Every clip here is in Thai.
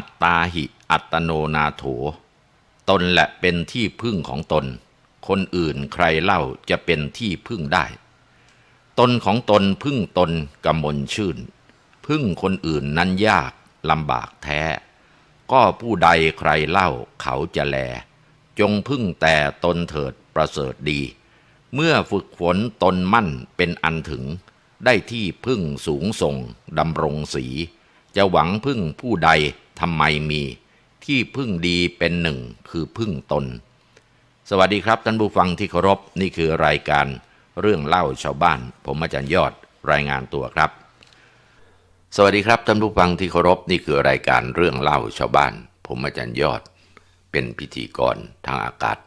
อัตตาหิ อัตโนนาโถ ตนแหละเป็นที่พึ่งของตน คนอื่นใครเล่าจะเป็นที่พึ่งได้ ตนของตนพึ่งตนกำมลชื่น พึ่งคนอื่นนั้นยากลำบากแท้ ก็ผู้ใดใครเล่าเขาจะแล จงพึ่งแต่ตนเถิดประเสริฐดี เมื่อฝึกฝนตนมั่นเป็นอันถึง ได้ที่พึ่งสูงส่งดำรงสีจะหวังพึ่งผู้ใด ทำไมมีที่พึ่งดีเป็นหนึ่งคือพึ่งตน สวัสดีครับท่านผู้ฟังที่เคารพนี่คือรายการเรื่องเล่าชาวบ้าน ผมอาจารย์ยอดรายงานตัวครับ สวัสดีครับท่านผู้ฟังที่เคารพนี่คือรายการเรื่องเล่าชาวบ้าน ผมอาจารย์ยอด เป็นพิธีกรทางอากาศ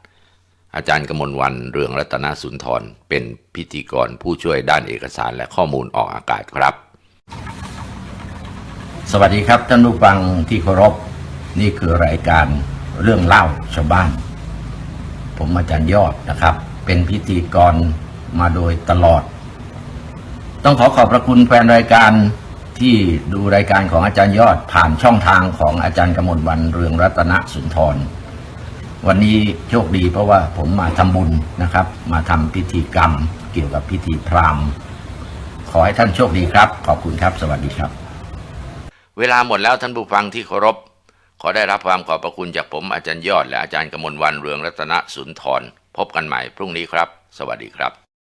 อาจารย์กมลวันเรืองรัตนสุนทรเป็นพิธีกรผู้ช่วยด้านเอกสารและข้อมูลออกอากาศครับ สวัสดีครับท่านผู้ฟังที่เคารพนี่คือรายการเรื่องเล่าชาวบ้าน ผมอาจารย์ยอดนะครับ เป็นพิธีกรมาโดยตลอด ต้องขอขอบพระคุณแฟนรายการที่ดูรายการของอาจารย์ยอดผ่านช่องทางของอาจารย์กมลวันเรืองรัตนสุนทร วันนี้โชคดีเพราะว่าผมมาทำบุญนะครับ มาทำพิธีกรรมเกี่ยวกับพิธีพราหมณ์ ขอให้ท่านโชคดีครับ ขอบคุณครับ สวัสดีครับ เวลาหมดแล้วท่านผู้ฟังที่เคารพ ขอได้รับความขอบพระคุณจากผมอาจารย์ยอดและอาจารย์กมลวันเรืองรัตนสุนทร พบกันใหม่พรุ่งนี้ครับ สวัสดีครับ